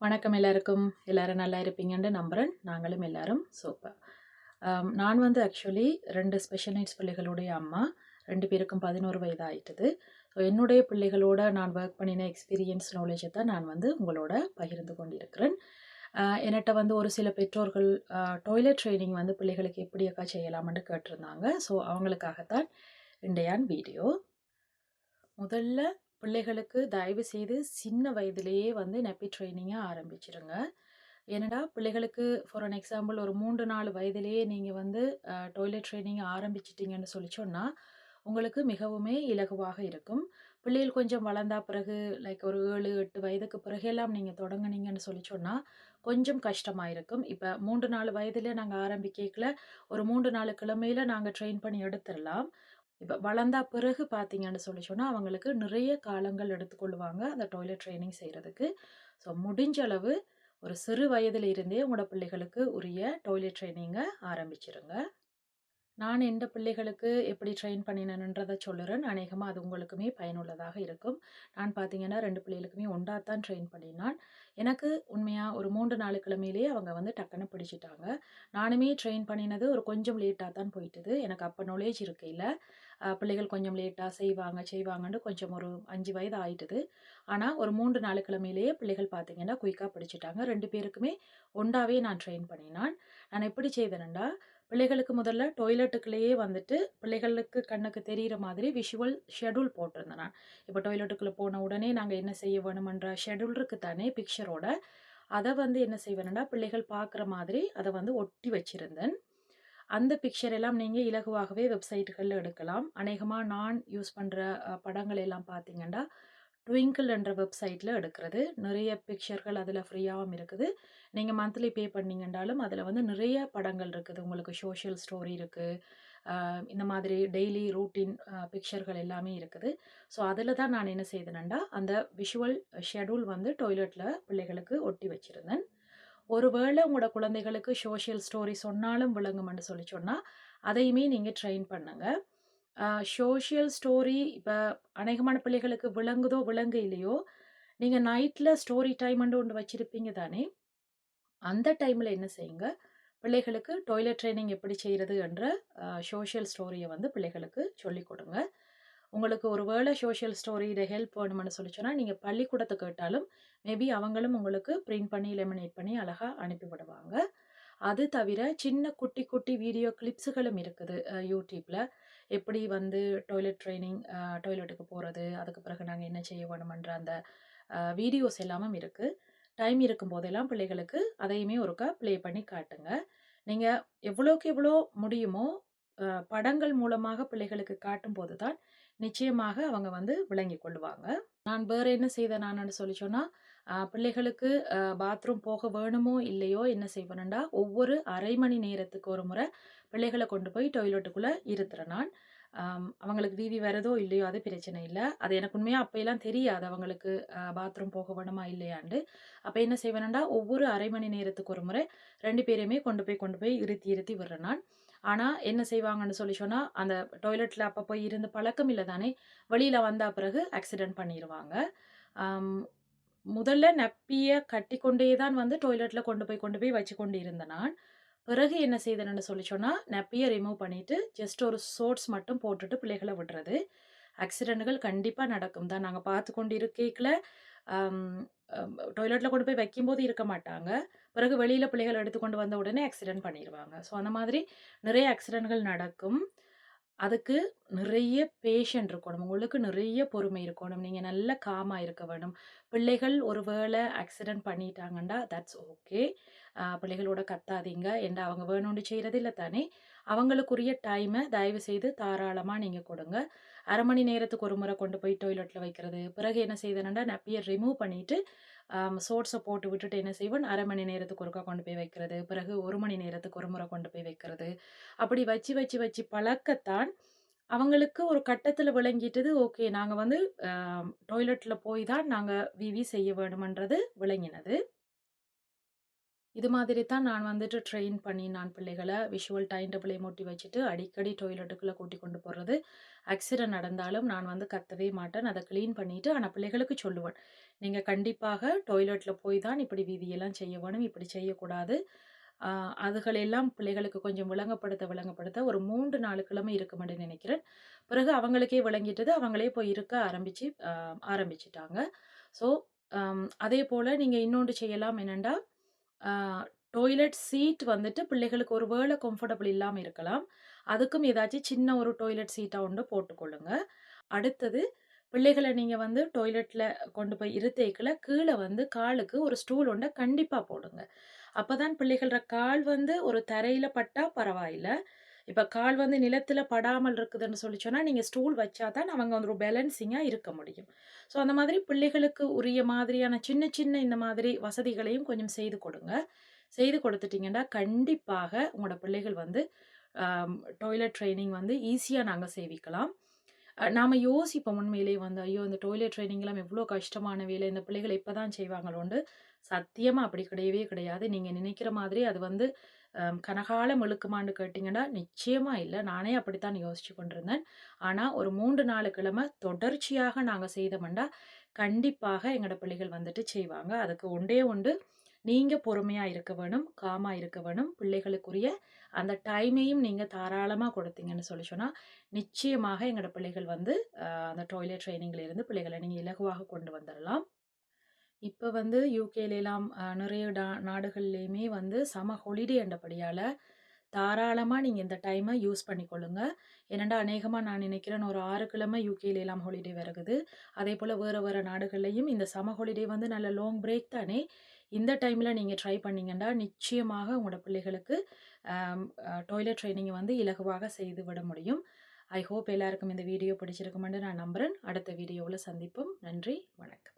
வணக்கம் எல்லாருக்கும். எல்லோரும் நல்லா இருப்பீங்கன்னு நம்புகிறேன் நாங்களும் எல்லாரும் சூப்பர் நான் வந்து ஆக்சுவலி ரெண்டு ஸ்பெஷல் நீட்ஸ் பிள்ளைகளுடைய அம்மா. ரெண்டு பேருக்கும் பதினோரு வயது ஆயிட்டுது ஸோ என்னுடைய பிள்ளைகளோட நான் ஒர்க் பண்ணின எக்ஸ்பீரியன்ஸ் நாலேஜை தான் நான் வந்து உங்களோட பகிர்ந்து கொண்டிருக்கிறேன். ஆஹ் என்கிட்ட வந்து ஒரு சில பெற்றோர்கள் டாய்லெட் ட்ரைனிங் வந்து பிள்ளைகளுக்கு எப்படி அக்கா செய்யலாம்னு கேட்டிருந்தாங்க. ஸோ அவங்களுக்காகத்தான் இண்டையான் வீடியோ. முதல்ல பிள்ளைகளுக்கு தயவு செய்து சின்ன வயதிலேயே வந்து நெப்பி ட்ரைனிங்கை ஆரம்பிச்சிருங்க. ஏன்னா பிள்ளைகளுக்கு ஃபார் அன் எக்ஸாம்பிள் ஒரு மூன்று நாலு வயதிலேயே நீங்கள் வந்து டாய்லெட் ட்ரைனிங் ஆரம்பிச்சிட்டிங்கன்னு சொல்லி சொன்னால் உங்களுக்கு மிகவுமே இலகுவாக இருக்கும். பிள்ளைகள் கொஞ்சம் வளர்ந்தா பிறகு லைக் ஒரு ஏழு எட்டு வயதுக்கு பிறகு எல்லாம் நீங்கள் தொடங்குனீங்கன்னு சொல்லி சொன்னால் கொஞ்சம் கஷ்டமாக இருக்கும். இப்போ மூன்று நாலு வயதில் நாங்கள் ஆரம்பிக்கல ஒரு மூன்று நாலு கிழமையில் நாங்கள் ட்ரெயின் பண்ணி எடுத்துடலாம் இப்போ வளர்ந்தா பிறகு பார்த்தீங்கன்னு சொல்லி சொன்னால் அவங்களுக்கு நிறைய காலங்கள் எடுத்துக்கொள்வாங்க அந்த டாய்லெட் ட்ரைனிங் செய்கிறதுக்கு ஸோ முடிஞ்ச அளவு ஒரு சிறு வயதில் இருந்தே உங்களோட பிள்ளைகளுக்கு உரிய டாய்லெட் ட்ரைனிங்கை ஆரம்பிச்சிருங்க. நான் எந்த பிள்ளைகளுக்கு எப்படி ட்ரெயின் பண்ணினேன்றதை சொல்லுறேன். அநேகமாக அது உங்களுக்குமே பயனுள்ளதாக இருக்கும். நான் பார்த்தீங்கன்னா ரெண்டு பிள்ளைகளுக்குமே ஒன்றாத்தான் ட்ரெயின் பண்ணினான். எனக்கு உண்மையாக ஒரு மூன்று நாலு கிழமையிலேயே அவங்க வந்து டக்குன்னு பிடிச்சிட்டாங்க. நானுமே ட்ரெயின் பண்ணினது ஒரு கொஞ்சம் லேட்டாக தான் போயிட்டுது. எனக்கு அப்போ நாலேஜ் இருக்கையில். பிள்ளைகள் கொஞ்சம் லேட்டாக செய்வாங்க செய்வாங்கன்னு கொஞ்சம் ஒரு அஞ்சு வயது ஆயிட்டுது. ஆனால் ஒரு மூன்று நாலு கிழமையிலேயே பிள்ளைகள் பார்த்தீங்கன்னா குயிக்காக பிடிச்சிட்டாங்க. ரெண்டு பேருக்குமே ஒன்றாவே நான் ட்ரெயின் பண்ணினான். நான் எப்படி செய்தேனண்டா பிள்ளைகளுக்கு முதல்ல டொய்லெட்டுக்குள்ளேயே வந்துட்டு பிள்ளைகளுக்கு கண்ணுக்கு தெரிகிற மாதிரி விஷுவல் ஷெடியூல் போட்டிருந்தேன் நான். இப்போ டொய்லெட்டுக்குள்ளே போன உடனே நாங்கள் என்ன செய்ய வேணுமன்ற ஷெடியூல் இருக்கு தானே பிக்சரோட அதை வந்து என்ன செய்வேன்னா பிள்ளைகள் பார்க்குற மாதிரி அதை வந்து ஒட்டி வச்சுருந்தேன். அந்த பிக்சர் எல்லாம் நீங்கள் இலகுவாகவே வெப்சைட்டுகளில் எடுக்கலாம். அநேகமாக நான் யூஸ் பண்ணுற படங்கள் எல்லாம் பார்த்தீங்கன்னா ட்விங்கிள் என்ற வெப்சைட்டில் எடுக்கிறது. நிறைய பிக்சர்கள் அதில் ஃப்ரீயாகவும் இருக்குது. நீங்கள் மந்த்லி பே பண்ணிங்கன்றாலும் அதில் வந்து நிறைய படங்கள் இருக்குது. உங்களுக்கு சோஷியல் ஸ்டோரி இருக்குது இந்த மாதிரி டெய்லி ரூட்டீன் பிக்சர்கள் எல்லாமே இருக்குது. ஸோ அதில் தான் நான் என்ன செய்தேனண்டா அந்த விஷுவல் ஷெடியூல் வந்து டொய்லெட்டில் பிள்ளைகளுக்கு ஒட்டி வச்சுருந்தேன். ஒருவேளை உங்களோட குழந்தைகளுக்கு சோஷியல் ஸ்டோரி சொன்னாலும் விளங்கும்னு சொல்லி சொன்னால் அதையுமே நீங்கள் ட்ரெயின் பண்ணுங்கள் சோஷியல் ஸ்டோரி இப்போ அநேகமான பிள்ளைகளுக்கு விளங்குதோ விளங்கு இல்லையோ நீங்கள் நைட்டில் ஸ்டோரி டைம்னு ஒன்று வச்சுருப்பீங்க தானே? அந்த டைமில் என்ன செய்யுங்க? பிள்ளைகளுக்கு டாய்லெட் ட்ரைனிங் எப்படி செய்கிறது என்ற சோஷியல் ஸ்டோரியை வந்து பிள்ளைகளுக்கு சொல்லிக் கொடுங்க. உங்களுக்கு ஒரு வேளை சோஷியல் ஸ்டோரியில் ஹெல்ப் வேணும்னு சொல்லி சொன்னால் நீங்கள் பள்ளிக்கூடத்தை கேட்டாலும் மேபி அவங்களும் உங்களுக்கு பிரிண்ட் பண்ணி லெமினேட் பண்ணி அழகாக அனுப்பி விடுவாங்க. அது தவிர சின்ன குட்டி குட்டி வீடியோ கிளிப்ஸுகளும் இருக்குது யூடியூப்பில் எப்படி வந்து டாய்லெட் ட்ரைனிங் டாய்லெட்டுக்கு போகிறது அதுக்கு பிறகு நாங்கள் என்ன செய்ய வேணுமன்ற அந்த வீடியோஸ் எல்லாமும் இருக்குது டைம் இருக்கும் போதெல்லாம் பிள்ளைகளுக்கு அதையுமே ஒருக்கா ப்ளே பண்ணி காட்டுங்க. நீங்கள் எவ்வளோக்கு எவ்வளோ முடியுமோ படங்கள் மூலமாக பிள்ளைகளுக்கு காட்டும் போது தான் நிச்சயமாக அவங்க வந்து விளங்கி கொள்வாங்க. நான் வேறு என்ன செய்தேன் நான் சொல்லி சொன்னால் பிள்ளைகளுக்கு பாத்ரூம் போக வேணுமோ இல்லையோ என்ன செய்வேன்டா ஒவ்வொரு அரை மணி நேரத்துக்கு ஒரு முறை பிள்ளைகளை கொண்டு போய் டொய்லெட்டுக்குள்ளே இருத்துறேன் நான் அவங்களுக்கு வீவி வரதோ இல்லையோ அது பிரச்சனை இல்லை. அது எனக்கு உண்மையாக அப்போயெல்லாம் தெரியாது அவங்களுக்கு பாத்ரூம் போக வேணுமா இல்லையாண்டு அப்போ என்ன செய்வேன்டா ஒவ்வொரு அரை மணி நேரத்துக்கு ஒரு முறை ரெண்டு பேரையுமே கொண்டு போய் கொண்டு போய் இருத்தி இருத்தி விடுறேன் நான் ஆனால் என்ன செய்வாங்கன்னு சொல்லி சொன்னால் அந்த டாய்லெட்டில் அப்போ போய் இருந்து பழக்கம் இல்லை தானே வெளியில் வந்த பிறகு ஆக்சிடெண்ட் பண்ணிடுவாங்க முதல்ல நப்பியை கட்டி கொண்டே தான் வந்து டாய்லெட்டில் கொண்டு போய் கொண்டு போய் வச்சு கொண்டு இருந்தேன் நான். பிறகு என்ன செய்தேன்னு சொல்லி சொன்னால் நப்பியை ரிமூவ் பண்ணிவிட்டு ஜஸ்ட் ஒரு சோட்ஸ் மட்டும் போட்டுட்டு பிள்ளைகளை விடுறது. ஆக்சிடெண்ட்டுகள் கண்டிப்பாக நடக்கும் தான். நாங்கள் பார்த்து கொண்டு இருக்கேக்கில் டாய்லெட்டில் கொண்டு போய் வைக்கும்போது இருக்க மாட்டாங்க. பிறகு வெளியில் பிள்ளைகள் எடுத்துக்கொண்டு வந்த உடனே ஆக்சிடெண்ட் பண்ணிடுவாங்க ஸோ அந்த மாதிரி நிறைய ஆக்சிடெண்ட்கள் நடக்கும். அதுக்கு நிறைய பேஷண்ட் இருக்கணும். உங்களுக்கு நிறைய பொறுமை இருக்கணும். நீங்கள் நல்ல காமாக இருக்க வேணும். பிள்ளைகள் ஒரு வேளை ஆக்சிடெண்ட் பண்ணிட்டாங்கண்டா தட்ஸ் ஓகே பிள்ளைகளோட கத்தாதீங்க. என்ன அவங்க வேணும்னு செய்கிறது இல்லை தானே. அவங்களுக்குரிய டைமை தயவு செய்து தாராளமாக நீங்கள் கொடுங்க. அரை மணி நேரத்துக்கு ஒரு முறை கொண்டு போய் டாய்லெட்டில் வைக்கிறது. பிறகு என்ன செய்தேன்னா நப்பியை ரிமூவ் பண்ணிவிட்டு சோர்ஸை போட்டு விட்டுட்டு என்ன செய்வேன் அரை மணி நேரத்துக்கு ஒருக்கா கொண்டு போய் வைக்கிறது. பிறகு ஒரு மணி நேரத்துக்கு ஒரு முறை கொண்டு போய் வைக்கிறது. அப்படி வச்சு வச்சு வச்சு பழக்கத்தான் அவங்களுக்கு ஒரு கட்டத்தில் விளங்கிட்டது ஓகே நாங்கள் வந்து டாய்லெட்டில் போய் தான் நாங்கள் விவி செய்ய வேணுமன்றது விளங்கினது. இது மாதிரி தான் நான் வந்துட்டு ட்ரெயின் பண்ணி நான் பிள்ளைகளை விஷுவல் டைம் டேபிளை மூட்டி வச்சுட்டு அடிக்கடி டாய்லெட்டுக்குள்ளே கூட்டி கொண்டு போகிறது ஆக்சிடென்ட் நடந்தாலும் நான் வந்து கத்தவே மாட்டேன் அதை க்ளீன் பண்ணிவிட்டு ஆனால் பிள்ளைகளுக்கு சொல்லுவேன் நீங்கள் கண்டிப்பாக டொய்லெட்டில் போய் தான் இப்படி வீதியெல்லாம் செய்ய வேணும். இப்படி செய்யக்கூடாது. அதுகளெல்லாம் பிள்ளைகளுக்கு கொஞ்சம் விளங்கப்படுத்த, விளங்கப்படுத்த ஒரு 3, 4 கிழமை இருக்குமென்று நினைக்கிறேன். பிறகு அவங்களுக்கே விளங்கிட்டது. அவங்களே போய் இருக்க ஆரம்பிச்சு ஆரம்பிச்சிட்டாங்க ஸோ, அதே போல் நீங்கள் இன்னொன்று செய்யலாம் என்னென்னா டாய்லெட் சீட் வந்துட்டு பிள்ளைகளுக்கு ஒரு வேளை கம்ஃபர்டபுள் இல்லாமல் இருக்கலாம். அதுக்கும் ஏதாச்சும் சின்ன ஒரு டாய்லெட் சீட்டாக ஒன்று போட்டுக்கொள்ளுங்க. அடுத்தது பிள்ளைகளை நீங்கள் வந்து டாய்லெட்ல கொண்டு போய் இருத்தேக்கில் கீழே வந்து காலுக்கு ஒரு ஸ்டூல் ஒன்றை கண்டிப்பாக போடுங்க. அப்பதான் பிள்ளைகளோட கால் வந்து ஒரு தரையில் பட்டால் பரவாயில்ல. இப்போ கால் வந்து நிலத்தில் படாமல் இருக்குதுன்னு சொல்லி சொன்னால் நீங்கள் ஸ்டூல் வச்சா தான் அவங்க வந்து ஒரு பேலன்சிங்காக இருக்க முடியும். ஸோ, அந்த மாதிரி பிள்ளைகளுக்கு உரிய மாதிரியான சின்ன சின்ன இந்த மாதிரி வசதிகளையும் கொஞ்சம் செய்து கொடுங்க. செய்து கொடுத்துட்டிங்கன்னா கண்டிப்பாக உங்களோட பிள்ளைகள் வந்து டாய்லெட் ட்ரைனிங் வந்து ஈஸியாக நாங்கள் செய்விக்கலாம். நாம் யோசிப்போம் உண்மையிலேயே வந்து, ஐயோ! இந்த டாய்லெட் ட்ரைனிங்லாம் எவ்வளோ கஷ்டமான வேலை. இந்த பிள்ளைகள் இப்பதான் செய்வாங்களோண்டு சத்தியமாக அப்படி கிடையவே கிடையாது. நீங்கள் நினைக்கிற மாதிரி அது வந்து கனகாலம் இழுக்குமான்னு கேட்டிங்கன்னா நிச்சயமாக இல்லை நானே அப்படித்தான் யோசிச்சு கொண்டிருந்தேன். ஆனால் ஒரு 3, 4 கிழமை தொடர்ச்சியாக நாங்கள் செய்தோம்னா, கண்டிப்பாக எங்களோட பிள்ளைகள் வந்துட்டு செய்வாங்க. அதுக்கு ஒன்றே ஒன்று நீங்கள் பொறுமையாக இருக்க வேணும். காமாக இருக்க வேணும். பிள்ளைகளுக்குரிய அந்த டைமையும் நீங்கள் தாராளமாக கொடுத்தீங்கன்னு சொல்லி சொன்னால் நிச்சயமாக எங்களோட பிள்ளைகள் வந்து அந்த டாய்லெட் ட்ரைனிங்கில் இருந்து பிள்ளைகள நீங்கள் இலகுவாக கொண்டு வந்துடலாம் இப்போ வந்து யுகேலலாம் நிறைய டா நாடுகள்லயுமே வந்து சம ஹொலிடே என்றபடியால் தாராளமாக நீங்கள் இந்த டைமை யூஸ் பண்ணிக்கொள்ளுங்க. ஏனென்டா அநேகமாக நான் நினைக்கிறேன் ஒரு ஆறு கிழமை யுகேலலாம் ஹாலிடே வருகுது. அதேபோல வேறு வேறு நாடுகள்லையும் இந்த சம ஹாலிடே வந்து நல்ல லாங் பிரேக் தானே. இந்த டைமில் நீங்கள் ட்ரை பண்ணீங்கன்னா, நிச்சயமாக உங்களோட பிள்ளைகளுக்கு டாய்லெட் ட்ரைனிங்கை வந்து இலகுவாக செய்து விட முடியும். ஐ ஹோப் எல்லாருக்கும் இந்த வீடியோ பிடிச்சிருக்குமென்று நான் நம்புறேன். அடுத்த வீடியோவில் சந்திப்போம். நன்றி, வணக்கம்.